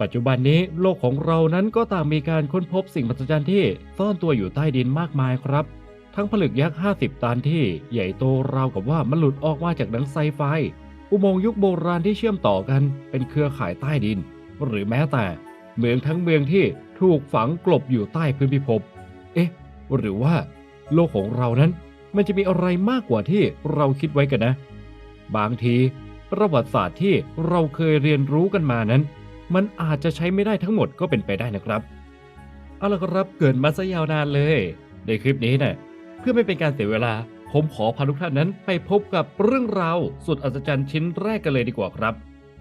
ปัจจุบันนี้โลกของเรานั้นก็ต่างมีการค้นพบสิ่งมหัศจรรย์ที่ซ่อนตัวอยู่ใต้ดินมากมายครับ ทั้งผลึกยักษ์ 50 ตันที่ใหญ่โตราวกับว่ามันหลุดออกมาจากหนังไซไฟ อุโมงค์ยุคโบราณที่เชื่อมต่อกันเป็นเครือข่ายใต้ดิน หรือแม้แต่ เมืองทั้งเมืองที่ถูกฝังกลบอยู่ใต้พื้นพิภพ เอ๊ะ หรือว่า โลกของเรานั้นมันจะมีอะไรมากกว่าที่เราคิดไว้กันนะ บางที ประวัติศาสตร์ที่เราเคยเรียนรู้กันมานั้น มันอาจจะใช้ไม่ได้ทั้งหมดก็เป็นไปได้นะครับ เอาละครับเกิดมาซะยาวนานเลย ในคลิปนี้นะ่ยเพื่อไม่เป็นการเสียเวลา ผมขอพาทุกท่านนั้นไปพบกับเรื่องราวสุดอัศจรรย์ชิ้นแรกกันเลยดีกว่าครับ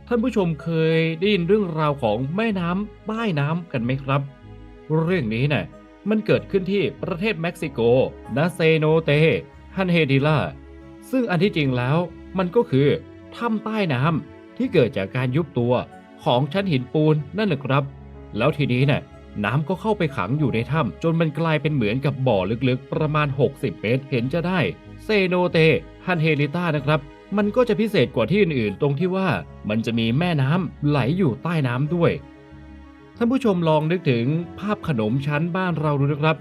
ท่านผู้ชมเคยได้ยินเรื่องราวของแม่น้ำใต้น้ำกันไหมครับ เรื่องนี้น่ะมันเกิดขึ้นที่ประเทศเม็กซิโกนาเซโนเตฮันเฮดิล่าซึ่งอันที่จริงแล้วมันก็คือถ้ำใต้น้ำที่เกิดจากการยุบตัว ของชั้นหินปูนนั่นแหละครับ แล้วทีนี้น่ะน้ำก็เข้าไปขังอยู่ในถ้ำจนมันกลายเป็นเหมือนกับบ่อลึกๆ ประมาณ 60 เมตรเห็นจะได้ เซโนเตฮันเฮลิต้านะครับ มันก็จะพิเศษกว่าที่อื่นๆ ตรงที่ว่ามันจะมีแม่น้ำไหลอยู่ใต้น้ำด้วย ท่านผู้ชมลองนึกถึงภาพขนมชั้นบ้านเราดูนะครับ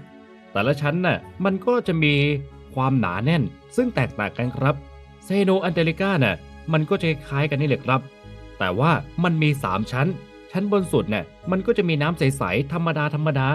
แต่ละชั้นน่ะมันก็จะมีความหนาแน่น ซึ่งแตกต่างกันครับ เซโนอันเตลิก้าน่ะมันก็จะคล้ายกันนี่แหละครับ แต่ว่ามันมี 3 ชั้น ชั้นบนสุดเนี่ยมันก็จะมีน้ำใสๆธรรมดาธรรมดา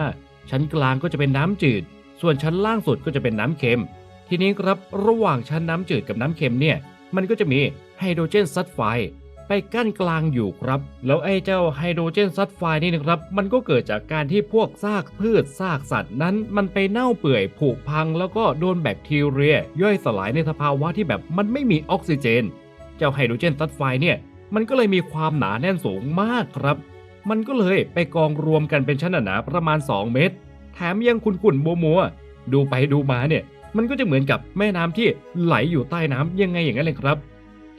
ชั้นกลางก็จะเป็นน้ำจืด ส่วนชั้นล่างสุดก็จะเป็นน้ำเค็ม ทีนี้ครับระหว่างชั้นน้ำจืดกับน้ำเค็มเนี่ยมันก็จะมีไฮโดรเจนซัลไฟด์ไปกั้นกลางอยู่ครับ แล้วไอ้เจ้าไฮโดรเจนซัลไฟด์นี่นะครับ มันก็เกิดจากการที่พวกซากพืชซากสัตว์นั้น มันไปเน่าเปื่อยผุพัง แล้วก็โดนแบคทีเรีย ย่อยสลายในสภาวะที่แบบมันไม่มีออกซิเจน เจ้าไฮโดรเจนซัลไฟด์เนี่ย มันก็เลยมีความหนาแน่นสูงมากครับ มันก็เลยไปกองรวมกันเป็นชั้นหนาประมาณ 2 เมตร แถมยังขุ่นๆมัวๆดูไปดูมาเนี่ยมันก็จะเหมือนกับแม่น้ำที่ไหลอยู่ใต้น้ำยังไงอย่างนั้นเลยครับ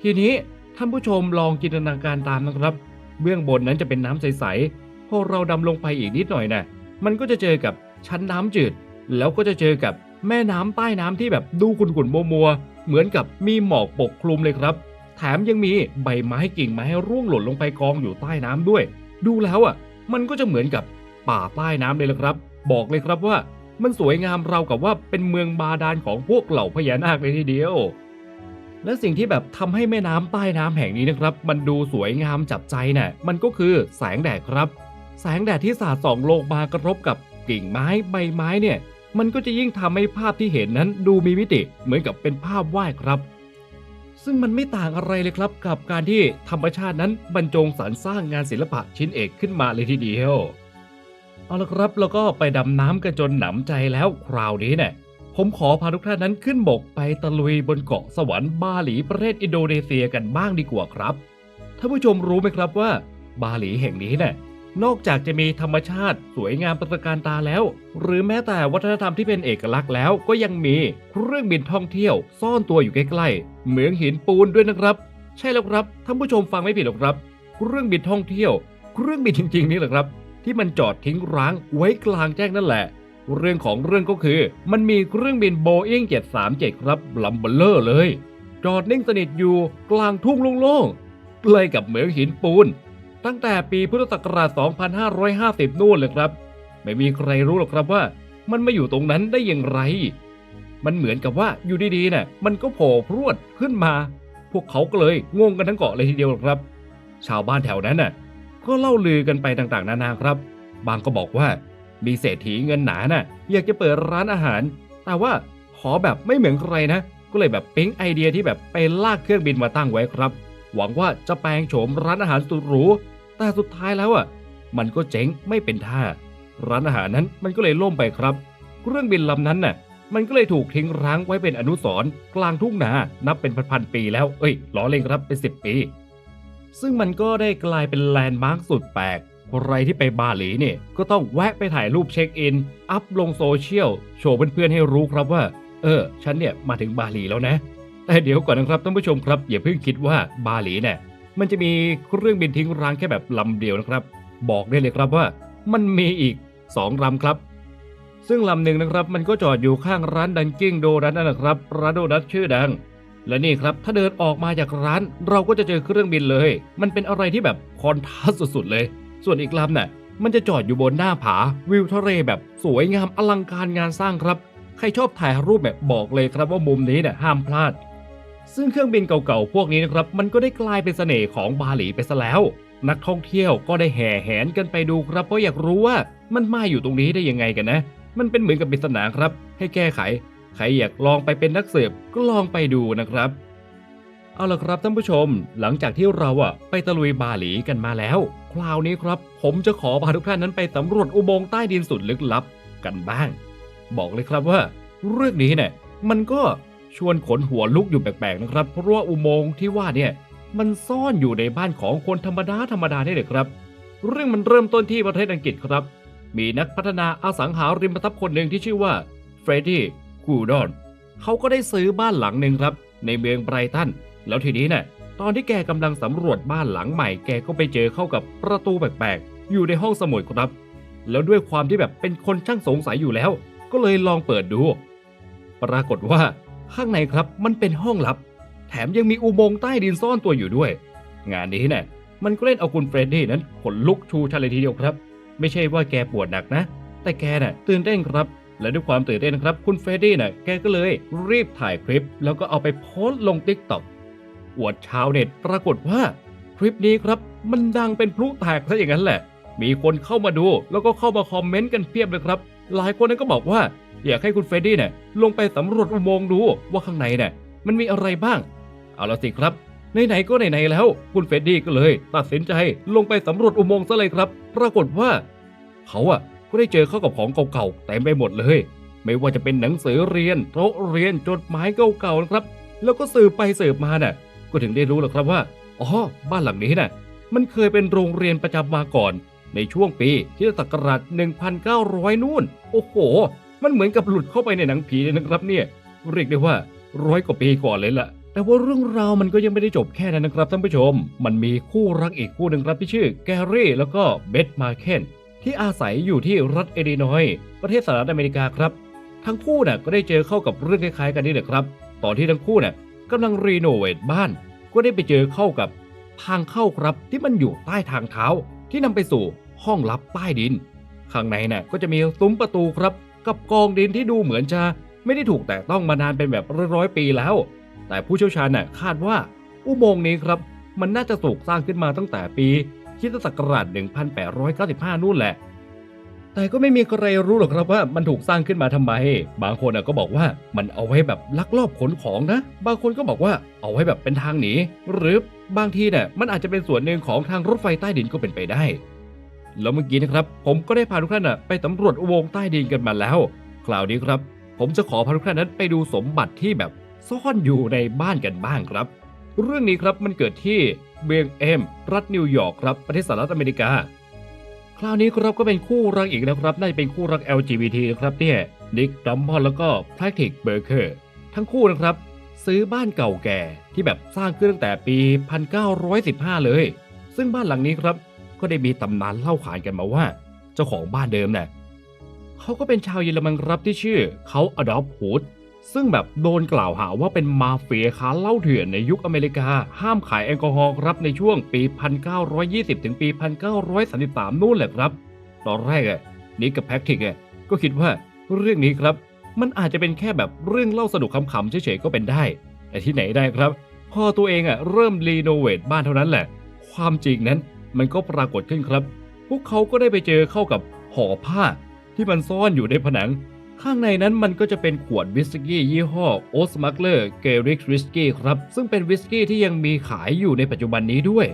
ทีนี้ท่านผู้ชมลองจินตนาการตามนะครับ เบื้องบนนั้นจะเป็นน้ำใสๆพอเราดำลงไปอีกนิดหน่อยนะมันก็จะเจอกับชั้นน้ำจืด แล้วก็จะเจอกับแม่น้ำใต้น้ำที่แบบดูขุ่นๆมัวๆเหมือนกับมีหมอกปกคลุมเลยครับ แถมยังมีใบไม้กิ่งไม้ร่วงหล่นลงไปกองอยู่ใต้น้ำด้วย ดูแล้วอะ มันก็จะเหมือนกับป่าใต้น้ำเลยละครับ บอกเลยครับว่ามันสวยงามเราวกับว่าเป็นเมืองบาดาลของพวกเหล่าพญานาคเลยทีเดียว และสิ่งที่แบบทำให้แม่น้ำใต้น้ำแห่งนี้นะครับ มันดูสวยงามจับใจน่ะมันก็คือแสงแดดครับ แสงแดดที่สาดส่องลงมากระทบกับกิ่งไม้ใบไม้เนี่ย มันก็จะยิ่งทำให้ภาพที่เห็นนั้นดูมีมิติเหมือนกับเป็นภาพวาดครับ ซึ่งมันไม่ต่างอะไรเลยครับกับการที่ธรรมชาตินั้นบรรจงสรรสร้างงานศิลปะชิ้นเอกขึ้นมาเลยทีเดียว เอาละครับแล้วก็ไปดำน้ำกันจนหนำใจแล้วคราวนี้เนี่ยผมขอพาทุกท่านนั้นขึ้นบกไปตะลุยบนเกาะสวรรค์บาหลีประเทศอินโดนีเซียกันบ้างดีกว่าครับท่านผู้ชมรู้ไหมครับว่า บาหลีแห่งนี้เนี่ย นอกจากจะมีธรรมชาติสวยงามตระการตาแล้ว หรือแม้แต่วัฒนธรรมที่เป็นเอกลักษณ์แล้วก็ยังมีเครื่องบินท่องเที่ยว ซ่อนตัวอยู่ใกล้ๆเหมืองหินปูนด้วยนะครับ ใช่แล้วครับท่านผู้ชมฟังไม่ผิดหรอกครับ เครื่องบินท่องเที่ยว เครื่องบินจริง ๆ นี่แหละครับ ที่มันจอดทิ้งร้างไว้กลางแจ้งนั่นแหละ เรื่องของเรื่องก็คือ มันมีเครื่องบินโบอิง737 ครับลำเบลเลอร์เลย จอดนิ่งสนิทอยู่กลางทุ่งโล่งๆใกล้กับเหมืองหินปูน ตั้งแต่ปีพุทธศักราช 2550 นู่นเลยครับ ไม่มีใครรู้หรอกครับว่ามันมาอยู่ตรงนั้นได้อย่างไร มันเหมือนกับว่าอยู่ดีๆน่ะมันก็โผล่พรวดขึ้นมา พวกเขาก็เลยงงกันทั้งเกาะเลยทีเดียวครับ ชาวบ้านแถวนั้นน่ะ ก็เล่าลือกันไปต่างๆ นานาครับ บางก็บอกว่ามีเศรษฐีเงินหนาน่ะ อยากจะเปิดร้านอาหาร แต่ว่าขอแบบไม่เหมือนใครนะ ก็เลยแบบปิ๊งไอเดียที่แบบไปลากเครื่องบินมาตั้งไว้ครับ หวังว่าจะแปลงโฉมร้านอาหารสุดหรู แต่สุดท้ายแล้วอะมันก็เจ๊งไม่เป็นท่า ร้านอาหารนั้นมันก็เลยล่มไปครับ เครื่องบินลำนั้นน่ะ มันก็เลยถูกทิ้งร้างไว้เป็นอนุสรณ์กลางทุ่งนา นับเป็นพันๆปีแล้ว เอ้ยล้อเล่นครับเป็นสิบปี ซึ่งมันก็ได้กลายเป็นแลนด์มาร์คสุดแปลกใครที่ไปบาหลีเนี่ยก็ต้องแวะไปถ่ายรูปเช็คอิน อัพลงโซเชียล โชว์เพื่อนๆให้รู้ครับว่า เออ ฉันเนี่ยมาถึงบาหลีแล้วนะ แต่เดี๋ยวก่อนนะครับท่านผู้ชมครับ อย่าเพิ่งคิดว่าบาหลีเนี่ย มันจะมีเครื่องบินทิ้งร้างแค่แบบลำเดียวนะครับ บอกได้เลยครับว่ามันมีอีก 2ลำครับ ซึ่งลำหนึ่งนะครับ มันก็จอดอยู่ข้างร้านดันกิ้งโดนัทนั่นะครับร้านโดนัทชื่อดัง และนี่ครับถ้าเดินออกมาจากร้านเราก็จะเจอเครื่องบินเลย มันเป็นอะไรที่แบบคอนทราสสุดๆเลย ส่วนอีกลำน่ะมันจะจอดอยู่บนหน้าผาวิวทะเลแบบสวยงามอลังการงานสร้างครับ ใครชอบถ่ายรูปแบบบอกเลยครับว่ามุมนี้เนี่ยห้ามพลาด ซึ่งเครื่องบินเก่าๆ พวกนี้นะครับ มันก็ได้กลายเป็นเสน่ห์ของบาหลีไปซะแล้ว นักท่องเที่ยวก็ได้แห่แหนกันไปดูครับ เพราะอยากรู้ว่ามันมาอยู่ตรงนี้ได้ยังไงกันนะ มันเป็นเหมือนกับปริศนาครับ ให้แก้ไข ใครอยากลองไปเป็นนักสืบก็ลองไปดูนะครับ เอาละครับท่านผู้ชม หลังจากที่เราอะไปตะลุยบาหลีกันมาแล้ว คราวนี้ครับ ผมจะขอพาทุกท่านนั้นไปสำรวจอุโมงค์ใต้ดินสุดลึกลับกันบ้าง บอกเลยครับว่า เรื่องนี้เนี่ยมันก็ ชวนขนหัวลุกอยู่แปลกๆนะครับ เพราะว่าอุโมงค์ที่ว่าเนี่ยมันซ่อนอยู่ในบ้านของคนธรรมดาธรรมดาได้เลยครับ เรื่องมันเริ่มต้นที่ประเทศอังกฤษครับ มีนักพัฒนาอสังหาริมทรัพย์คนหนึ่งที่ชื่อว่าเฟรดดี้กูดอนเขาก็ได้ซื้อบ้านหลังหนึ่งครับ ในเมืองไบรตันแล้วทีนี้เนี่ยตอนที่แกกำลังสำรวจบ้านหลังใหม่แกก็ไปเจอเข้ากับประตูแปลกๆอยู่ในห้องสมุดครับ แล้วด้วยความที่แบบเป็นคนช่างสงสัยอยู่แล้ว ก็เลยลองเปิดดู ปรากฏว่า ข้างในครับมันเป็นห้องลับ แถมยังมีอุโมงค์ใต้ดินซ่อนตัวอยู่ด้วย งานนี้เนี่ยมันก็เล่นเอาคุณเฟรดดี้นั้นขนลุกชูชันเลยทีเดียวครับ ไม่ใช่ว่าแกปวดหนักนะ แต่แกน่ะตื่นเต้นครับ และด้วยความตื่นเต้นครับ คุณเฟรดดี้น่ะแกก็เลยรีบถ่ายคลิป แล้วก็เอาไปโพสต์ลงติ๊กต็อกอวดชาวเน็ตปรากฏว่าคลิปนี้ครับมันดังเป็นพลุแตกซะอย่างนั้นแหละ มีคนเข้ามาดูแล้วก็เข้ามาคอมเมนต์กันเพียบเลยครับ หลายคนนั้นก็บอกว่า อยากให้คุณเฟรดดี้เนี่ยลงไปสำรวจอุโมงค์ดูว่าข้างในเนี่ยมันมีอะไรบ้าง เอาละสิครับไหนๆก็ไหนๆแล้วคุณเฟรดดี้ก็เลย ตัดสินใจลงไปสำรวจอุโมงค์ซะเลยครับ ปรากฏว่า เขาอะก็ได้เจอเข้ากับของเก่าๆเต็มไปหมดเลย ไม่ว่าจะเป็นหนังสือเรียนโต๊ะเรียนจดหมายเก่าๆนะครับ แล้วก็สืบไปสืบมาน่ะ ก็ถึงได้รู้แหละครับว่าอ๋อบ้านหลังนี้น่ะ มันเคยเป็นโรงเรียนประจำมาก่อน ในช่วงปีคริสตศักราช1,900 นู่น โอ้โห มันเหมือนกับหลุดเข้าไปในหนังผีเลยนะครับเนี่ย เรียกได้ว่าร้อยกว่าปีก่อนเลยล่ะ แต่ว่าเรื่องราวมันก็ยังไม่ได้จบแค่นั้นนะครับท่านผู้ชม มันมีคู่รักอีกคู่หนึ่งครับที่ชื่อแกรี่แล้วก็เบธมาเคนที่อาศัยอยู่ที่รัฐเอดินอยประเทศสหรัฐอเมริกาครับ ทั้งคู่น่ะก็ได้เจอเข้ากับเรื่องคล้ายๆกันนี่แหละครับ ตอนที่ทั้งคู่น่ะกำลังรีโนเวทบ้าน ก็ได้ไปเจอเข้ากับทางเข้าครับที่มันอยู่ใต้ทางเท้าที่นำไปสู่ห้องลับใต้ดิน ข้างในน่ะก็จะมีซุ้มประตูครับ กับกองดินที่ดูเหมือนจะไม่ได้ถูกแตะต้องมานานเป็นแบบร้อยๆปีแล้ว แต่ผู้เชี่ยวชาญน่ะคาดว่าอุโมงค์นี้ครับ มันน่าจะถูกสร้างขึ้นมาตั้งแต่ปีคริสตศักราช 1895 นู่นแหละ แต่ก็ไม่มีใครรู้หรอกครับว่ามันถูกสร้างขึ้นมาทำไม บางคนก็บอกว่ามันเอาไว้แบบลักลอบขนของนะ บางคนก็บอกว่าเอาไว้แบบเป็นทางหนี หรือบางทีเนี่ยมันอาจจะเป็นส่วนหนึ่งของทางรถไฟใต้ดินก็เป็นไปได้ แล้วเมื่อกี้นะครับ ผมก็ได้พาทุกท่านไปสำรวจอุโมงค์ใต้ดินกันมาแล้ว คราวนี้ครับ ผมจะขอพาทุกท่านนั้นไปดูสมบัติที่แบบซ่อนอยู่ในบ้านกันบ้างครับ เรื่องนี้ครับมันเกิดที่เมืองเอม รัฐนิวยอร์กครับประเทศสหรัฐอเมริกา คราวนี้ครับก็เป็นคู่รักอีกนะครับน่าจะเป็นคู่รัก LGBT นะครับเนี่ยนิกดัมพอนแล้วก็แพทริกเบอร์เกอร์ทั้งคู่นะครับ ซื้อบ้านเก่าแก่ที่แบบสร้างขึ้นตั้งแต่ปี 1915 เลย ซึ่งบ้านหลังนี้ครับ ก็ได้มีตำนานเล่าขานกันมาว่า เจ้าของบ้านเดิมน่ะเขาก็เป็นชาวเยอรมันครับที่ชื่อเขาอดอล์ฟฮูดซึ่งแบบโดนกล่าวหาว่าเป็นมาเฟียค้าเหล้าเถื่อนในยุคอเมริกา ห้ามขายแอลกอฮอล์ครับในช่วงปี 1920 ถึงปี 1933 นู่นแหละครับ ตอนแรกอะนิกกับแพ็กทิกอะก็คิดว่าเรื่องนี้ครับ มันอาจจะเป็นแค่แบบเรื่องเล่าสนุกขำๆเฉยๆก็เป็นได้ แต่ที่ไหนได้ครับ พอตัวเองอะเริ่มรีโนเวทบ้านเท่านั้นแหละ ความจริงนั้น มันก็ปรากฏขึ้นครับ พวกเขาก็ได้ไปเจอเข้ากับห่อผ้า ที่มันซ่อนอยู่ในผนัง ข้างในนั้นมันก็จะเป็นขวดวิสกี้ยี่ห้อโอสมักเลอร์เกริกวิสกี้ครับ ซึ่งเป็นวิสกี้ที่ยังมีขายอยู่ในปัจจุบันนี้ด้วย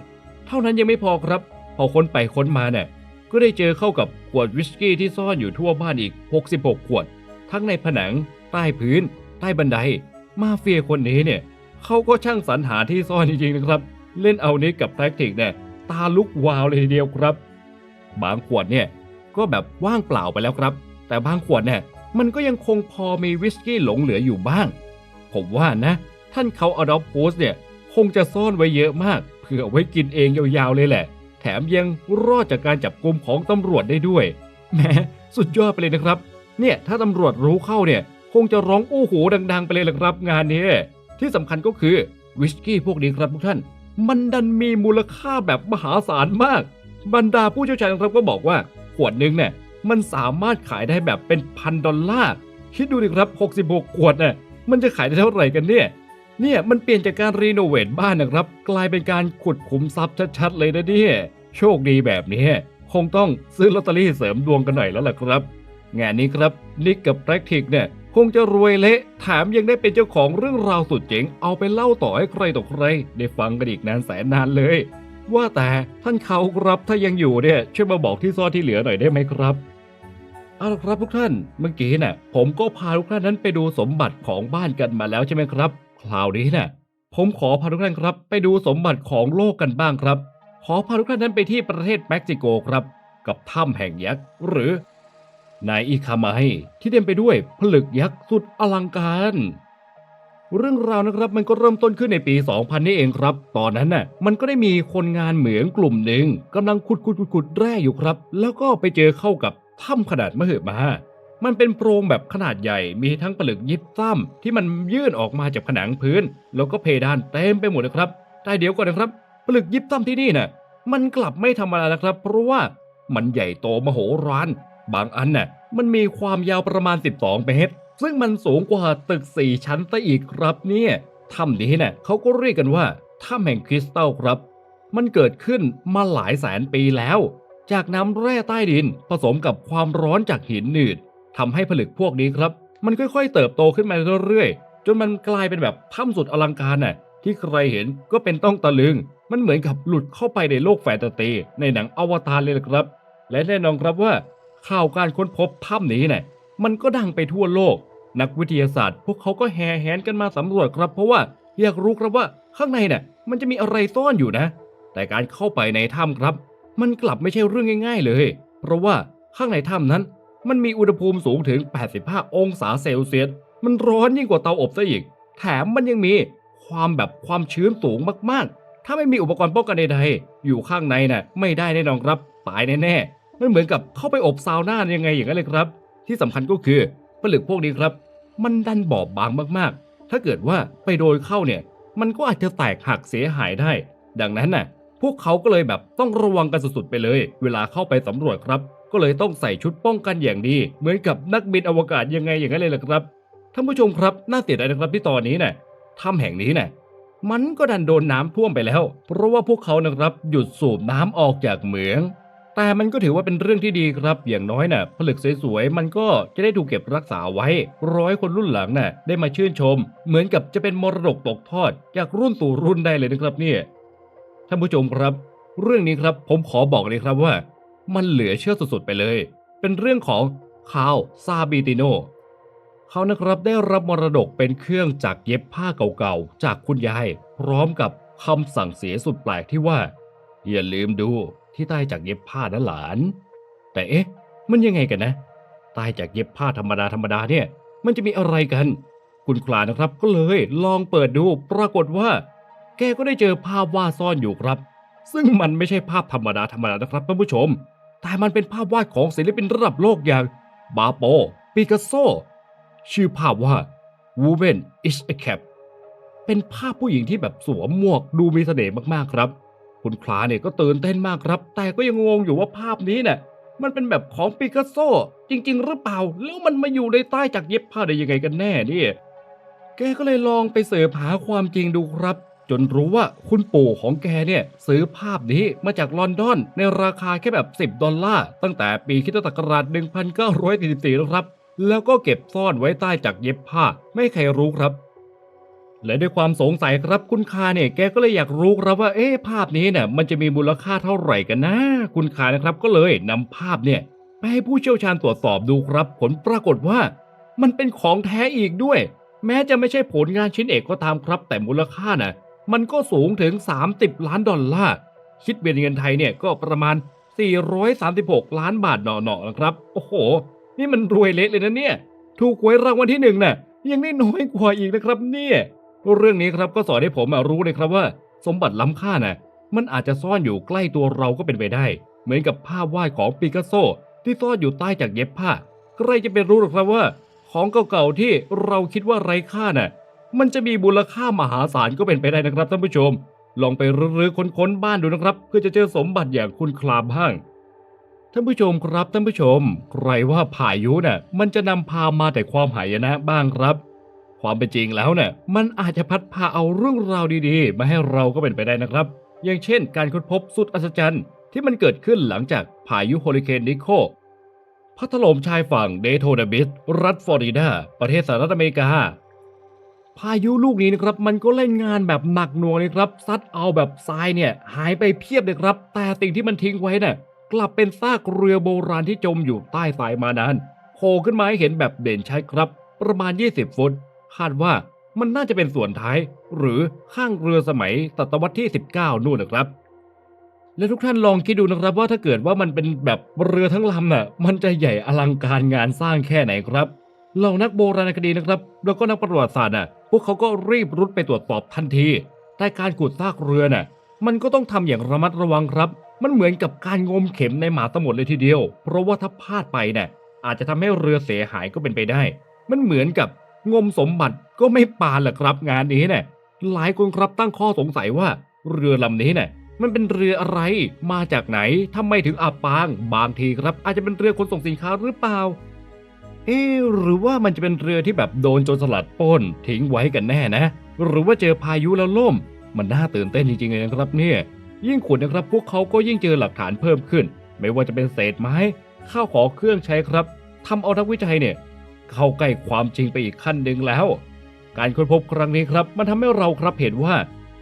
เท่านั้นยังไม่พอครับ พอค้นไปค้นมาเนี่ยก็ได้เจอเข้ากับขวดวิสกี้ที่ซ่อนอยู่ทั่วบ้านอีก 66 ขวด ทั้งในผนัง ใต้พื้น ใต้บันได มาเฟียคนนี้เนี่ยเขาก็ช่างสรรหาที่ซ่อนจริงๆนะครับ เล่นเอานิกกับแพทริกเนี่ย ตาลุกวาวเลยทีเดียวครับ บางขวดเนี่ยก็แบบว่างเปล่าไปแล้วครับ แต่บางขวดเนี่ยมันก็ยังคงพอมีวิสกี้หลงเหลืออยู่บ้าง ผมว่านะ ท่านเขาอดอปโพสเนี่ยคงจะซ่อนไว้เยอะมากเพื่อไว้กินเองยาวๆเลยแหละ แถมยังรอดจากการจับกลุมของตำรวจได้ด้วยแหมสุดยอดไปเลยนะครับ เนี่ยถ้าตำรวจรู้เข้าเนี่ยคงจะร้องโอ้โหดัง ๆ ไปเลยละครับงานนี้ที่สำคัญก็คือวิสกี้พวกนี้ครับทุกท่าน มันดันมีมูลค่าแบบมหาศาลมาก บรรดาผู้เชี่ยวชาญครับก็บอกว่าขวดหนึงเนี่ยมันสามารถขายได้แบบเป็นพันดอลลาร์คิดดูดิครับ 66 ขวดน่ะมันจะขายได้เท่าไหร่กันเนี่ยเนี่ยมันเปลี่ยนจากการรีโนเวทบ้านนะครับ กลายเป็นการขุดขุมทรัพย์ชัดๆเลยนะเนี่ยโชคดีแบบนี้คงต้องซื้อลอตเตอรี่เสริมดวงกันหน่อยแล้วล่ะครับ งานนี้ครับนิกกับแพคทิกเนี่ย คงจะรวยเละแถมยังได้เป็นเจ้าของเรื่องราวสุดเจ๋งเอาไปเล่าต่อให้ใครต่อใคร ได้ฟังกันอีกนานแสนนานเลย ว่าแต่ท่านเขาครับถ้ายังอยู่เนี่ยช่วยมาบอกที่ซ่อนที่เหลือหน่อยได้ไหมครับเอาละครับทุกท่านเมื่อกี้น่ะ ผมก็พาทุกท่านนั้นไปดูสมบัติของบ้านกันมาแล้วใช่ไหมครับ คราวนี้น่ะ ผมขอพาทุกท่านครับ ไปดูสมบัติของโลกกันบ้างครับ ขอพาทุกท่านนั้นไปที่ประเทศเม็กซิโกครับ กับถ้ำแห่งยักษ์หรือ นายอิคาไมที่เต็มไปด้วยผลึกยักษ์สุดอลังการ เรื่องราวนะครับมันก็เริ่มต้นขึ้นในปี 2000 นี่เองครับ ตอนนั้นน่ะมันก็ได้มีคนงานเหมืองกลุ่มหนึ่งกำลังขุดขุดขุดขุดแร่อยู่ครับ แล้วก็ไปเจอเข้ากับถ้ำขนาดมหึมามันเป็นโพรงแบบขนาดใหญ่มีทั้งผลึกยิบซ้ำที่มันยื่นออกมาจากผนังพื้น แล้วก็เพดานเต็มไปหมดนะครับแต่เดี๋ยวก่อนนะครับผลึกยิบซ้ำที่นี่น่ะมันกลับไม่ธรรมดานะครับ เพราะว่ามันใหญ่โตมโหฬาร บางอันน่ะมันมีความยาวประมาณ 12 เมตร ซึ่งมันสูงกว่าตึก 4 ชั้นซะอีกครับเนี่ยถ้ำนี้น่ะเขาก็เรียกกันว่าถ้ำแห่งคริสตัลครับ มันเกิดขึ้นมาหลายแสนปีแล้ว จากน้ำแร่ใต้ดินผสมกับความร้อนจากหินหนืดทำให้ผลึกพวกนี้ครับ มันค่อยๆ เติบโตขึ้นมาเรื่อยๆ จนมันกลายเป็นแบบถ้ำสุดอลังการน่ะที่ใครเห็นก็เป็นต้องตะลึง มันเหมือนกับหลุดเข้าไปในโลกแฟนตาซีในหนังอวตารเลยละครับ และแน่นอนครับว่า ข่าวการค้นพบถ้ำนี้เนี่ยมันก็ดังไปทั่วโลก นักวิทยาศาสตร์ พวกเขาก็แห่แหนกันมาสำรวจครับ เพราะว่าอยากรู้ครับว่าข้างในเนี่ยมันจะมีอะไรซ่อนอยู่นะ แต่การเข้าไปในถ้ำครับ มันกลับไม่ใช่เรื่องง่าย ๆ เลย เพราะว่าข้างในถ้ำนั้น มันมีอุณหภูมิสูงถึง 85 องศาเซลเซียส มันร้อนยิ่งกว่าเตาอบซะอีก แถมมันยังมีความแบบความชื้นสูงมากๆ ถ้าไม่มีอุปกรณ์ป้องกันใดๆอยู่ข้างในน่ะไม่ได้แน่นอนครับ ตายแน่ๆ มันเหมือนกับเข้าไปอบซาวน่ายังไงอย่างนั้นเลยครับ ที่สำคัญก็คือผลึกพวกนี้ครับ มันดันบอบบางมากๆ ถ้าเกิดว่าไปโดนเข้าเนี่ย มันก็อาจจะแตกหักเสียหายได้ ดังนั้นน่ะ พวกเขาก็เลยแบบต้องระวังกันสุดๆไปเลย เวลาเข้าไปสำรวจครับ ก็เลยต้องใส่ชุดป้องกันอย่างดี เหมือนกับนักบินอวกาศยังไงอย่างนั้นเลยล่ะครับท่านผู้ชมครับน่าเสียดายนะครับที่ตอนนี้น่ะถ้ำแห่งนี้น่ะมันก็ดันโดนน้ำท่วมไปแล้ว เพราะว่าพวกเขานะครับหยุดสูบน้ำออกจากเหมือง แต่มันก็ถือว่าเป็นเรื่องที่ดีครับ อย่างน้อยน่ะผลึกสวยๆ มันก็จะได้ถูกเก็บรักษาไว้ ร้อยคนรุ่นหลังน่ะได้มาชื่นชม เหมือนกับจะเป็นมรดกตกทอด จากรุ่นสู่รุ่นได้เลยนะครับเนี่ยท่านผู้ชมครับ เรื่องนี้ครับผมขอบอกเลยครับว่า มันเหลือเชื่อสุดๆไปเลย เป็นเรื่องของคาวซาบิติโนเขานะครับได้รับมรดกเป็นเครื่องจักรเย็บผ้าเก่าๆ จากคุณยาย พร้อมกับคำสั่งเสียสุดแปลกที่ว่า อย่าลืมดู ที่ใต้จากเย็บผ้านะหลาน แต่เอ๊ะ มันยังไงกันนะใต้จากเย็บผ้าธรรมดาธรรมดาเนี่ย มันจะมีอะไรกัน คุณคลานะครับก็เลยลองเปิดดูปรากฏว่า แกก็ได้เจอภาพวาดซ่อนอยู่ครับ ซึ่งมันไม่ใช่ภาพธรรมดาธรรมดานะครับท่านผู้ชม แต่มันเป็นภาพวาดของศิลปินระดับโลกอย่างบาโปปิกัสโซ ชื่อภาพว่า Woman is a Cap เป็นภาพผู้หญิงที่แบบสวมหมวกดูมีเสน่ห์มากๆครับ คุณคลาเนี่ยก็ตื่นเต้นมากครับ แต่ก็ยังงงอยู่ว่าภาพนี้เนี่ยมันเป็นแบบของปิกัสโซ จริง ๆ หรือเปล่า แล้วมันมาอยู่ในใต้จากเย็บผ้าได้ยังไงกันแน่เนี่ย แกก็เลยลองไปเสิร์ชหาความจริงดูครับ จนรู้ว่าคุณปู่ของแกเนี่ย ซื้อภาพนี้มาจากลอนดอน ในราคาแค่แบบ 10 ดอลลาร์ ตั้งแต่ปีคิศักราช1944แล้วครับ แล้วก็เก็บซ่อนไว้ใต้จากเย็บผ้า ไม่ใครรู้ครับ และด้วยความสงสัยครับคุณคาเนี่ยแกก็เลยอยากรู้ครับว่าเอ๊ะภาพนี้เนี่ยมันจะมีมูลค่าเท่าไหร่กันนะ คุณคานะครับก็เลยนำภาพเนี่ยไปให้ผู้เชี่ยวชาญตรวจสอบดูครับ ผลปรากฏว่า มันเป็นของแท้อีกด้วย แม้จะไม่ใช่ผลงานชิ้นเอกก็ตามครับ แต่มูลค่าน่ะมันก็สูงถึง 30 ล้านดอลลาร์คิดเป็นเงินไทยเนี่ยก็ประมาณ 436 ล้านบาทหนอๆนะครับ โอ้โห นี่มันรวยเละเลยนะเนี่ย ถูกหวยรางวัลที่หนึ่งน่ะยังได้น้อยกว่าอีกนะครับเนี่ย เรื่องนี้ครับก็สอนให้ผมมารู้เลยครับว่า สมบัติล้ำค่าน่ะมันอาจจะซ่อนอยู่ใกล้ตัวเราก็เป็นไปได้ เหมือนกับภาพวาดของปิกัสโซ ที่ซ่อนอยู่ใต้จากเย็บผ้าใครจะไปรู้หรอกครับว่า ของเก่าๆที่เราคิดว่าไร้ค่าน่ะมันจะมีมูลค่ามหาศาลก็เป็นไปได้นะครับท่านผู้ชม ลองไปรื้อค้นๆบ้านดูนะครับ เพื่อจะเจอสมบัติอย่างคุณคลามบ้างท่านผู้ชมครับท่านผู้ชม ใครว่าพายุน่ะมันจะนำพามาแต่ความหายนะบ้างครับ ความเป็นจริงแล้วเนี่ยมันอาจจะพัดพาเอาเรื่องราวดีๆ มาให้เราก็เป็นไปได้นะครับ อย่างเช่น การค้นพบสุดอัศจรรย์ที่มันเกิดขึ้นหลังจากพายุโฮริเคนนิโคพัดถล่มชายฝั่งเดโทนาบิสรัฐฟลอริดา ประเทศสหรัฐอเมริกา พายุลูกนี้นะครับ มันก็เล่นงานแบบหนักหน่วงเลยครับซัดเอาแบบทรายเนี่ย หายไปเพียบเลยครับ แต่สิ่งที่มันทิ้งไว้น่ะกลับเป็นซากเรือโบราณที่จมอยู่ใต้ทรายมานานโผล่ขึ้นมาให้เห็นแบบเด่นชัดครับ ประมาณ 20 ฟุต คาดว่ามันน่าจะเป็นส่วนท้าย หรือข้างเรือสมัยศตวรรษที่ 19 นู่นนะครับ และทุกท่านลองคิดดูนะครับว่าถ้าเกิดว่ามันเป็นแบบเรือทั้งลำน่ะ มันจะใหญ่อลังการงานสร้างแค่ไหนครับเหล่านักโบราณคดีนะครับ แล้วก็นักประวัติศาสตร์น่ะ พวกเขาก็รีบรุดไปตรวจสอบทันที แต่การขุดซากเรือน่ะ มันก็ต้องทำอย่างระมัดระวังครับ มันเหมือนกับการงมเข็มในหมาสมุทรเลยทีเดียว เพราะว่าถ้าพลาดไปเนี่ยอาจจะทำให้เรือเสียหายก็เป็นไปได้ มันเหมือนกับ งมสมบัติก็ไม่ปานแหละครับงานนี้เนี่ยหลายคนครับตั้งข้อสงสัยว่า เรือลำนี้เนี่ยมันเป็นเรืออะไร มาจากไหนทำไมถึงอับปาง บางทีครับ อาจจะเป็นเรือขนส่งสินค้าหรือเปล่า เอ๊หรือว่ามันจะเป็นเรือที่แบบโดนโจรสลัดปล้นทิ้งไว้กันแน่นะ หรือว่าเจอพายุแล้วล่ม มันน่าตื่นเต้นจริงๆเลยนะครับเนี่ย ยิ่งขุดนะครับ พวกเขาก็ยิ่งเจอหลักฐานเพิ่มขึ้น ไม่ว่าจะเป็นเศษไม้ ข้าวของเครื่องใช้ครับทำเอานักวิจัยเนี่ย เข้าใกล้ความจริงไปอีกขั้นหนึ่งแล้ว การค้นพบครั้งนี้ครับ มันทำให้เราครับเห็นว่า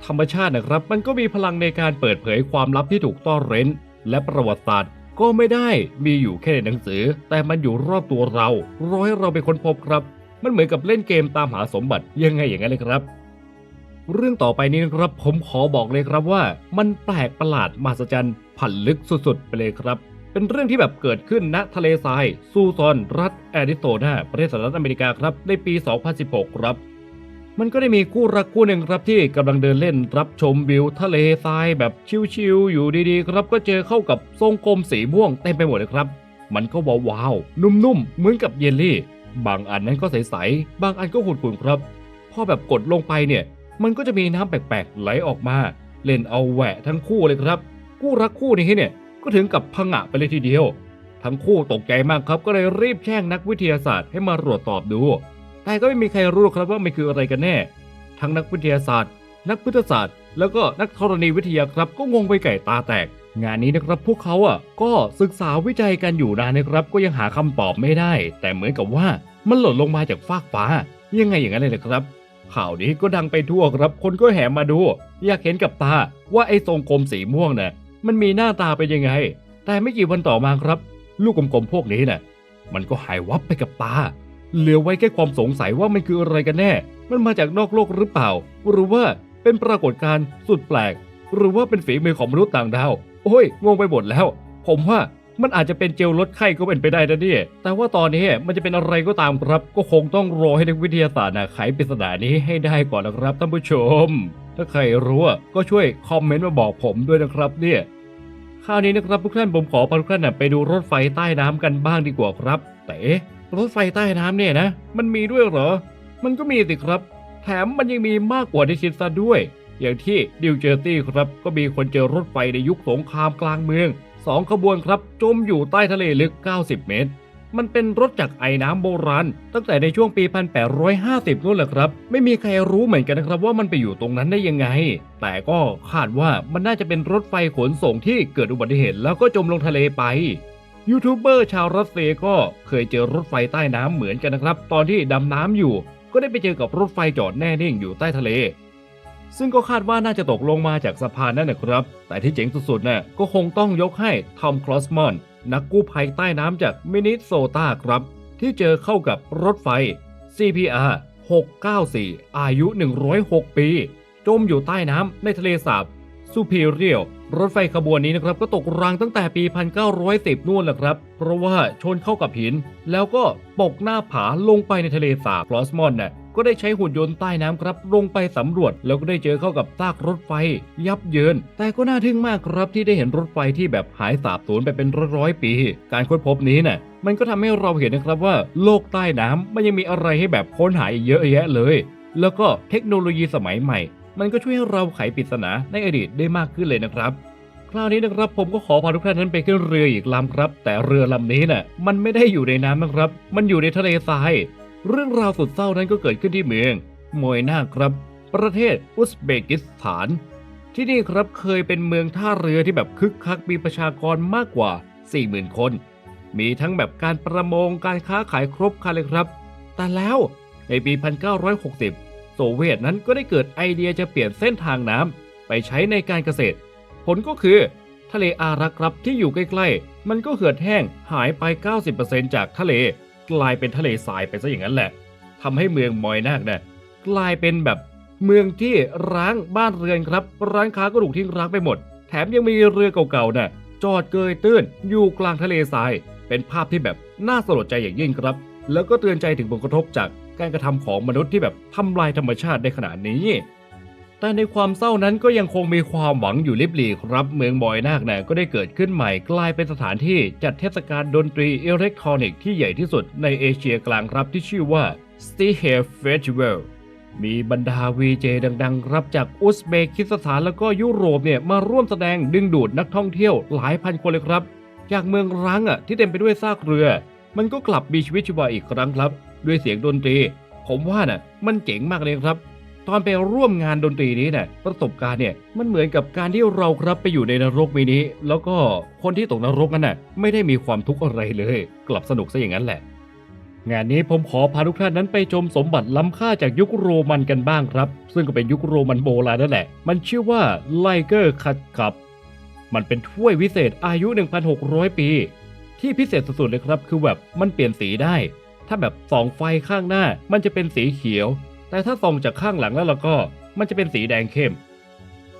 ธรรมชาตินะครับ มันก็มีพลังในการเปิดเผยความลับที่ถูกต้อนเร้น และประวัติศาสตร์ ก็ไม่ได้มีอยู่แค่ในหนังสือ แต่มันอยู่รอบตัวเรารอให้เราไปค้นพบครับ มันเหมือนกับเล่นเกมตามหาสมบัติยังไงอย่างนั้นเลยครับ เรื่องต่อไปนี้นะครับผมขอบอกเลยครับว่า มันแปลกประหลาดมหัศจรรย์ผันลึกสุดๆไปเลยครับ เป็นเรื่องที่แบบเกิดขึ้นณทะเลทรายซูซอน รัฐแอริโซนาประเทศสหรัฐอเมริกาครับในปี 2016 ครับ มันก็ได้มีคู่รักคู่หนึ่งครับที่กำลังเดินเล่นรับชมวิวทะเลทรายแบบชิลๆอยู่ดีๆ ครับก็เจอเข้ากับทรงกลมสีม่วงเต็มไปหมดเลยครับ มันก็ว้าวๆนุ่มๆเหมือนกับเยลลี่ บางอันนั้นก็ใสๆบางอันก็ขุ่นๆครับพอแบบกดลงไปเนี่ย มันก็จะมีน้ำแปลกๆไหลออกมา เล่นเอาแหวะทั้งคู่เลยครับ คู่รักคู่นี้เนี่ย ก็ถึงกับพังะไปเลยทีเดียว ทั้งคู่ตกใจมากครับก็เลยรีบแจ้งนักวิทยาศาสตร์ให้มาตรวจสอบดู แต่ก็ไม่มีใครรู้ครับว่ามันคืออะไรกันแน่ ทั้งนักวิทยาศาสตร์ นักพุทธศาสตร์ แล้วก็นักธรณีวิทยาครับก็งงไปไก่ตาแตก งานนี้นะครับพวกเขาอะก็ศึกษาวิจัยกันอยู่นานนะครับก็ยังหาคำตอบไม่ได้ แต่เหมือนกับว่ามันหล่นลงมาจากฟากฟ้า ยังไงอย่างนั้นเลยนะครับข่าวนี้ก็ดังไปทั่วครับ คนก็แห่มาดู อยากเห็นกับตาว่าไอ้ทรงกลมสีม่วงน่ะ มันมีหน้าตาเป็นยังไง แต่ไม่กี่วันต่อมาครับ ลูกกลมๆพวกนี้น่ะ มันก็หายวับไปกับตา เหลือไว้แค่ความสงสัยว่ามันคืออะไรกันแน่ มันมาจากนอกโลกหรือเปล่า หรือว่าเป็นปรากฏการณ์สุดแปลก หรือว่าเป็นฝีมือของมนุษย์ต่างดาว โอ้ยงงไปหมดแล้ว ผมว่ามันอาจจะเป็นเจลลดไข้ก็เป็นไปได้นะเนี่ย แต่ว่าตอนนี้มันจะเป็นอะไรก็ตามครับ ก็คงต้องรอให้นักวิทยาศาสตร์นะไขปริศนานี้ให้ได้ก่อนนะครับท่านผู้ชม ถ้าใครรู้ก็ช่วยคอมเมนต์มาบอกผมด้วยนะครับเนี่ย คราวนี้นะครับทุกท่านผมขอพาทุกท่านนะไปดูรถไฟใต้น้ำกันบ้างดีกว่าครับ แต่รถไฟใต้น้ำเนี่ยนะ มันมีด้วยเหรอ มันก็มีสิครับ แถมมันยังมีมากกว่าที่คิดซะด้วย อย่างที่ดิวเจอร์ตี้ครับ ก็มีคนเจอรถไฟในยุคสงครามกลางเมืองสองขบวนครับ จมอยู่ใต้ทะเลลึก 90 เมตร มันเป็นรถจากไอ้น้ำโบราณตั้งแต่ในช่วงปี 1850นู่นแหละครับ ไม่มีใครรู้เหมือนกันนะครับว่ามันไปอยู่ตรงนั้นได้ยังไง แต่ก็คาดว่ามันน่าจะเป็นรถไฟขนส่งที่เกิดอุบัติเหตุแล้วก็จมลงทะเลไปยูทูบเบอร์ชาวรัสเซียก็เคยเจอรถไฟใต้น้ำเหมือนกันนะครับ ตอนที่ดำน้ำอยู่ ก็ได้ไปเจอกับรถไฟจอดแน่นิ่งอยู่ใต้ทะเล ซึ่งก็คาดว่าน่าจะตกลงมาจากสะพานนั่นนะครับ แต่ที่เจ๋งสุดๆน่ะก็คงต้องยกให้ทอมคลอสมอนนักกู้ภัยใต้น้ำจากมินิโซตาครับ ที่เจอเข้ากับรถไฟ CPR 694 อายุ 106 ปี จมอยู่ใต้น้ำในทะเลสาบซูเปเรียลรถไฟขบวนนี้นะครับก็ตกรางตั้งแต่ปี 1910 นู่นแหละครับ เพราะว่าชนเข้ากับหิน แล้วก็ตกหน้าผาลงไปในทะเลสาบคลอสมอนน่ะ ก็ได้ใช้หุ่นยนต์ใต้น้ำครับลงไปสำรวจ แล้วก็ได้เจอเข้ากับซากรถไฟ ยับเยิน แต่ก็น่าทึ่งมากครับที่ได้เห็นรถไฟที่แบบหายสาบสูญไปเป็นร้อยๆปี การค้นพบนี้น่ะมันก็ทำให้เราเห็นนะครับว่าโลกใต้น้ำมันยังมีอะไรให้แบบค้นหาอีกเยอะแยะเลย แล้วก็เทคโนโลยีสมัยใหม่ มันก็ช่วยให้เราไขปริศนาในอดีตได้มากขึ้นเลยนะครับ คราวนี้นะครับผมก็ขอพาทุกท่านนั้นไปขึ้นเรืออีกลำครับ แต่เรือลำนี้น่ะมันไม่ได้อยู่ในน้ำนะครับ มันอยู่ในทะเลทราย เรื่องราวสุดเศร้านั้นก็เกิดขึ้นที่เมืองโมยนาครับ ประเทศอุซเบกิสถาน ที่นี่ครับเคยเป็นเมืองท่าเรือที่แบบคึกคักมีประชากรมากกว่า 40,000 คน มีทั้งแบบการประมงการค้าขายครบครันเลยครับ แต่แล้วในปี 1960 โซเวียตนั้นก็ได้เกิดไอเดียจะเปลี่ยนเส้นทางน้ำไปใช้ในการเกษตร ผลก็คือ ทะเลอารักครับที่อยู่ใกล้ๆ มันก็เหือดแห้งหายไป 90%จากทะเล กลายเป็นทะเลทรายไปซะอย่างนั้นแหละทำให้เมืองมอยนาคเนี่ยกลายเป็นแบบเมืองที่ร้างบ้านเรือนครับ ร้านค้าก็ถูกทิ้งร้างไปหมด แถมยังมีเรือเก่าๆน่ะจอดเกยตื้นอยู่กลางทะเลทราย เป็นภาพที่แบบน่าสลดใจอย่างยิ่งครับ แล้วก็เตือนใจถึงผลกระทบจากการกระทำของมนุษย์ที่แบบทำลายธรรมชาติได้ขนาดนี้ แต่ในความเศร้านั้นก็ยังคงมีความหวังอยู่ลิบหลีครับ เมืองบอยนาคเนี่ยก็ได้เกิดขึ้นใหม่กลายเป็นสถานที่จัดเทศกาลดนตรีอิเล็กทรอนิกส์ที่ใหญ่ที่สุดในเอเชียกลางครับที่ชื่อว่า s t e h a r Festival มีบรรดาวีเจดังๆ รับจากอุซเบกิสถานแล้วก็ยุโรปเนี่ยมาร่วมแสดงดึงดูดนักท่องเที่ยวหลายพันคนเลยครับ จากเมืองร้างอะที่เต็มไปด้วยซากเรือ มันก็กลับมีชีวิตชีวาอีกครั้งครับ ด้วยเสียงดนตรี ผมว่าน่ะมันเจ๋งมากเลยครับ ตอนไปร่วมงานดนตรีนี้เนี่ยประสบการณ์เนี่ยมันเหมือนกับการที่เราครับไปอยู่ในนรกมินี้แล้วก็คนที่ตกนรกนั้นน่ะไม่ได้มีความทุกข์อะไรเลย กลับสนุกซะอย่างนั้นแหละ งานนี้ผมขอพาทุกท่านนั้นไปชมสมบัติล้ำค่าจากยุคโรมันกันบ้างครับ ซึ่งก็เป็นยุคโรมันโบราณนั่นแหละ มันชื่อว่าไลเกอร์คัตครับ มันเป็นถ้วยวิเศษอายุ 1,600 ปี ที่พิเศษสุดๆเลยครับ คือแบบมันเปลี่ยนสีได้ ถ้าแบบส่องไฟข้างหน้า มันจะเป็นสีเขียว แต่ถ้าส่องจากข้างหลังแล้วแล้วก็มันจะเป็นสีแดงเข้ม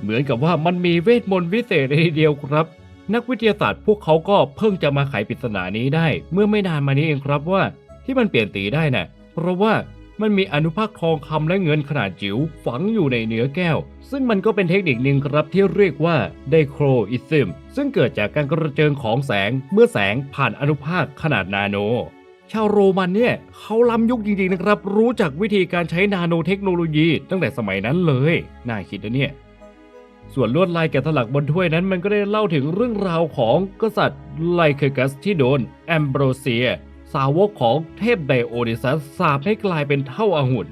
เหมือนกับว่ามันมีเวทมนต์วิเศษเลยทีเดียวครับ นักวิทยาศาสตร์พวกเขาก็เพิ่งจะมาไขปริศนานี้ได้ เมื่อไม่นานมานี้เองครับว่า ที่มันเปลี่ยนสีได้น่ะเพราะว่ามันมีอนุภาคทองคำและเงินขนาดจิ๋วฝังอยู่ในเนื้อแก้ว ซึ่งมันก็เป็นเทคนิคหนึ่งครับที่เรียกว่าไดโครอิซึมซึ่งเกิดจากการกระเจิงของแสงเมื่อแสงผ่านอนุภาคขนาดนาโน ชาวโรมันเนี่ยเขาล้ำยุคจริงๆนะครับ รู้จักวิธีการใช้นาโนเทคโนโลยีตั้งแต่สมัยนั้นเลย น่าคิดนะเนี่ย ส่วนลวดลายแกะสลักบนถ้วยนั้นมันก็ได้เล่าถึงเรื่องราวของกษัตริย์ไลเคกัสที่โดนแอมโบรเซีย สาวกของเทพไดโอดิซัสสาปให้กลายเป็นเท่าอาหุ่น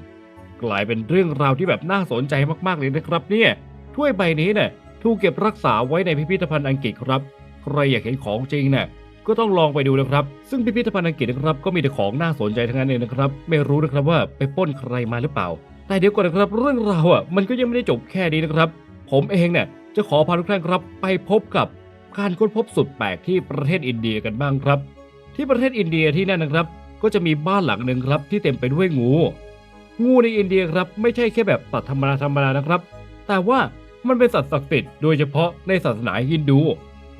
กลายเป็นเรื่องราวที่แบบน่าสนใจมากๆเลยนะครับ เนี่ยถ้วยใบนี้เนี่ยถูกเก็บรักษาไว้ในพิพิธภัณฑ์อังกฤษครับ ใครอยากเห็นของจริงเนี่ย ก็ต้องลองไปดูนะครับ ซึ่งพิพิธภัณฑ์อังกฤษนะครับก็มีแต่ของน่าสนใจทั้งนั้นเลยนะครับ ไม่รู้นะครับว่าไปปล้นใครมาหรือเปล่า แต่เดี๋ยวก่อนนะครับ เรื่องราวอะมันก็ยังไม่ได้จบแค่นี้นะครับ ผมเองเนี่ยจะขอพาทุกท่านครับ ไปพบกับการค้นพบสุดแปลกที่ประเทศอินเดียกันบ้างครับ ที่ประเทศอินเดียที่นั่นนะครับ ก็จะมีบ้านหลังหนึ่งครับ ที่เต็มไปด้วยงู งูในอินเดียครับไม่ใช่แค่แบบสัตว์ธรรมดาธรรมดานะครับ แต่ว่ามันเป็นสัตว์ศักดิ์สิทธิ์โดยเฉพาะในศาสนาฮินดู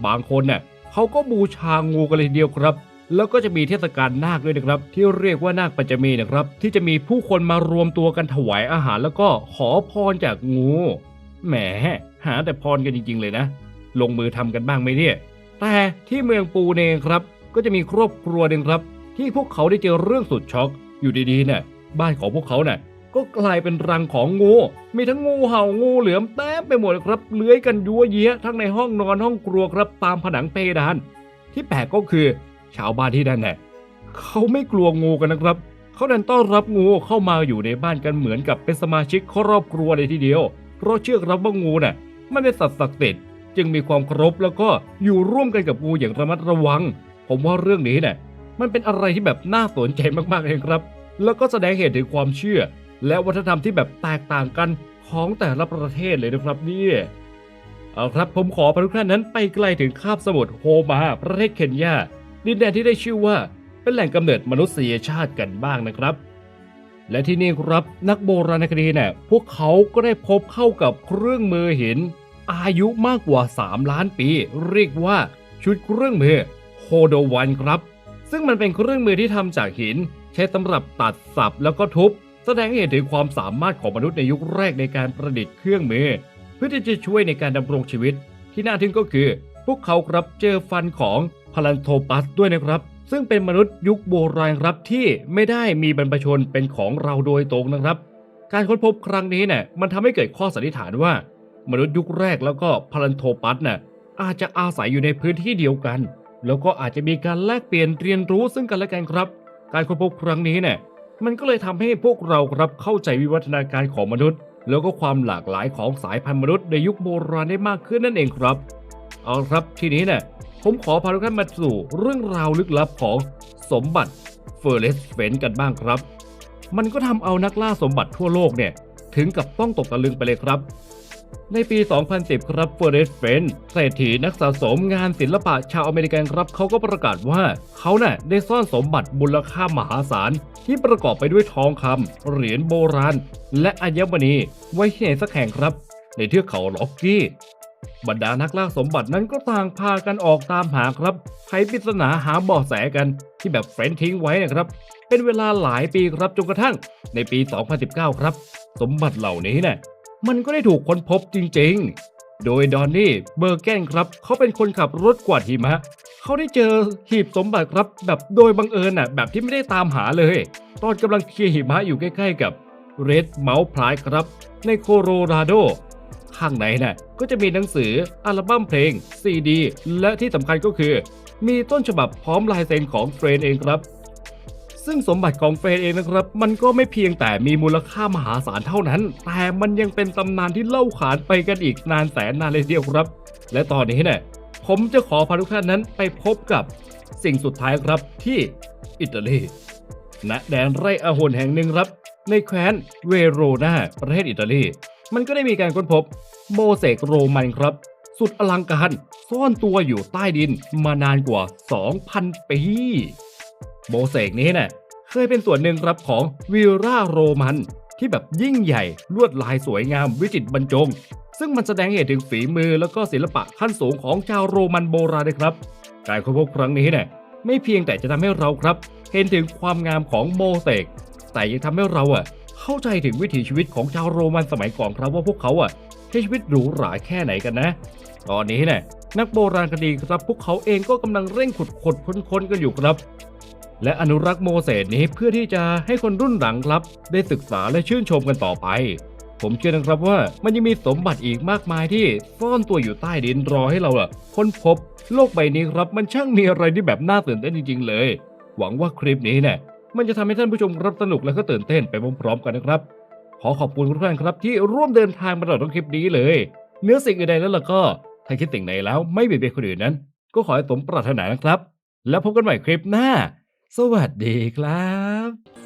บางคนเนี่ย เขาก็บูชางูกันเลยทีเดียวครับ แล้วก็จะมีเทศกาลนาคด้วยนะครับ ที่เรียกว่านาคปัญจมีนะครับ ที่จะมีผู้คนมารวมตัวกันถวายอาหาร แล้วก็ขอพรจากงูแหมหาแต่พรกันจริง ๆ เลยนะ ลงมือทำกันบ้างไหมเนี่ย แต่ที่เมืองปูเนครับ ก็จะมีครอบครัวหนึ่งครับ ที่พวกเขาได้เจอเรื่องสุดช็อกอยู่ดีๆเนี่ยบ้านของพวกเขาเนี่ย ก็กลายเป็นรังของงู มีทั้งงูเห่างูเหลือมเต็มไปหมดเลยครับเลื้อยกันยัวเยี้ยทั้งในห้องนอนห้องครัวครับตามผนังเพดาน ที่แปลกก็คือ ชาวบ้านที่นั่นเนี่ยเขาไม่กลัวงูกันนะครับ เขาดันต้อนรับงูเข้ามาอยู่ในบ้านกันเหมือนกับเป็นสมาชิกครอบครัวเลยทีเดียว เพราะเชื่อครับว่างูน่ะมันเป็นสัตว์ศักดิ์สิทธิ์จึงมีความเคารพแล้วก็อยู่ร่วมกันกับงูอย่างระมัดระวัง ผมว่าเรื่องนี้เนี่ยมันเป็นอะไรที่แบบน่าสนใจมากๆเลยครับ แล้วก็แสดงเหตุถึงความเชื่อ และวัฒนธรรมที่แบบแตกต่างกันของแต่ละประเทศเลยนะครับนี่เอาครับผมขอพาทุกท่านนั้นไปไกลถึงคาบสมุทรโฮมาประเทศเคนยาดินแดนที่ได้ชื่อว่าเป็นแหล่งกำเนิดมนุษยชาติกันบ้างนะครับ และที่นี่ครับนักโบราณคดีเนี่ยพวกเขาก็ได้พบเข้ากับเครื่องมือหิน อายุมากกว่า 3 ล้านปี เรียกว่าชุดเครื่องมือโฮโดวันครับ ซึ่งมันเป็นเครื่องมือที่ทำจากหิน ใช้สำหรับตัดสับแล้วก็ทุบ แสดงให้เห็นถึงความสามารถของมนุษย์ในยุคแรกในการประดิษฐ์เครื่องมือ เพื่อที่จะช่วยในการดำรงชีวิต ที่น่าทึ่งก็คือ พวกเขาครับเจอฟันของพลันโทปัสด้วยนะครับ ซึ่งเป็นมนุษย์ยุคโบราณครับที่ไม่ได้มีบรรพชนเป็นของเราโดยตรงนะครับ การค้นพบครั้งนี้เนี่ยมันทำให้เกิดข้อสันนิษฐานว่า มนุษย์ยุคแรกแล้วก็พลันโทปัสน่ะอาจจะอาศัยอยู่ในพื้นที่เดียวกัน แล้วก็อาจจะมีการแลกเปลี่ยนเรียนรู้ซึ่งกันและกันครับ การค้นพบครั้งนี้เนี่ย มันก็เลยทำให้พวกเราครับเข้าใจวิวัฒนาการของมนุษย์ แล้วก็ความหลากหลายของสายพันธุ์มนุษย์ในยุคโบราณได้มากขึ้นนั่นเองครับ เอาครับทีนี้เนี่ยผมขอพาทุกท่านมาสู่เรื่องราวลึกลับของสมบัติเฟอร์เรสเฟนกันบ้างครับ มันก็ทำเอานักล่าสมบัติทั่วโลกเนี่ยถึงกับต้องตกตะลึงไปเลยครับ ในปี 2010 ครับเฟอร์เรสเฟนเศรษฐีนักสะสมงานศิลปะชาวอเมริกันครับเขาก็ประกาศว่า เขาน่ะได้ซ่อนสมบัติมูลค่ามหาศาล ที่ประกอบไปด้วยทองคำเหรียญโบราณ และอัญมณีไว้ที่ไหนสักแห่งครับ ในเทือกเขาล็อกกี้ บรรดานักล่าสมบัตินั้นก็ต่างพากันออกตามหาครับไขปริศนาหาเบาะแสกันที่แบบเฟรนทิ้งไว้นะครับเป็นเวลาหลายปีครับจนกระทั่ง ในปี 2019 ครับ สมบัติเหล่านี้เนี่ย มันก็ได้ถูกค้นพบจริงๆ โดยดอนนี่เบอร์แกนครับเขาเป็นคนขับรถกวาดหิมะ เขาได้เจอหีบสมบัติครับแบบโดยบังเอิญน่ะแบบที่ไม่ได้ตามหาเลย ตอนกำลังเคลียร์หิมะอยู่ใกล้ๆกับเรดเมาส์พลายครับ ในโคโลราโดข้างในน่ะก็จะมีหนังสืออัลบั้มเพลงซีดี และที่สำคัญก็คือ มีต้นฉบับพร้อมลายเซ็นของเฟรนเองครับ ซึ่งสมบัติของเฟรนเองนะครับ มันก็ไม่เพียงแต่มีมูลค่ามหาศาลเท่านั้น แต่มันยังเป็นตำนานที่เล่าขานไปกันอีกนานแสนนานเลยเดียวครับ และตอนนี้เนี่ยผมจะขอพาทุกท่านนั้นไปพบกับสิ่งสุดท้ายครับที่อิตาลีณแดนไร่อาโหนแห่งหนึ่งครับ ในแคว้นเวโรนาประเทศอิตาลี มันก็ได้มีการค้นพบโมเสกโรมันครับ สุดอลังการซ่อนตัวอยู่ใต้ดินมานานกว่า 2,000 ปี โมเสกนี้เนี่ยเคยเป็นส่วนหนึ่งครับของวิลล่าโรมันที่แบบยิ่งใหญ่ลวดลายสวยงามวิจิตรบรรจง ซึ่งมันแสดงให้เห็นถึงฝีมือแล้วก็ศิลปะขั้นสูงของชาวโรมันโบราณเลยครับ การค้นพบครั้งนี้เนี่ยไม่เพียงแต่จะทำให้เราครับ เห็นถึงความงามของโมเสกแต่ยังทำให้เราอะเข้าใจถึงวิถีชีวิตของชาวโรมันสมัยก่อนครับว่าพวกเขาอะใช้ชีวิตหรูหราแค่ไหนกันนะ ตอนนี้เนี่ยนักโบราณคดีครับพวกเขาเองก็กำลังเร่งขุดขดค้นค้นกันอยู่ครับ และอนุรักษ์โมเสสนี้เพื่อที่จะให้คนรุ่นหลังครับ ได้ศึกษาและชื่นชมกันต่อไป ผมเชื่อนะครับว่ามันยังมีสมบัติอีกมากมายที่ซ่อนตัวอยู่ใต้ดินรอให้เราอะค้นพบ โลกใบนี้ครับมันช่างมีอะไรที่แบบน่าตื่นเต้นจริง ๆ เลย หวังว่าคลิปนี้เนี่ยมันจะทำให้ท่านผู้ชมรับสนุกและก็ตื่นเต้นไปพร้อมๆกันนะครับ ขอขอบคุณทุกท่านครับที่ร่วมเดินทางมาตลอดทั้งคลิปนี้เลย เนื้อสิ่งอื่นใดแล้วล่ะก็ถ้าคิดสิ่งไหนแล้วไม่เบียดเบียนคนอื่นนั้น ก็ขอให้สมปรารถนานะครับ แล้วพบกันใหม่คลิปหน้า สวัสดีครับ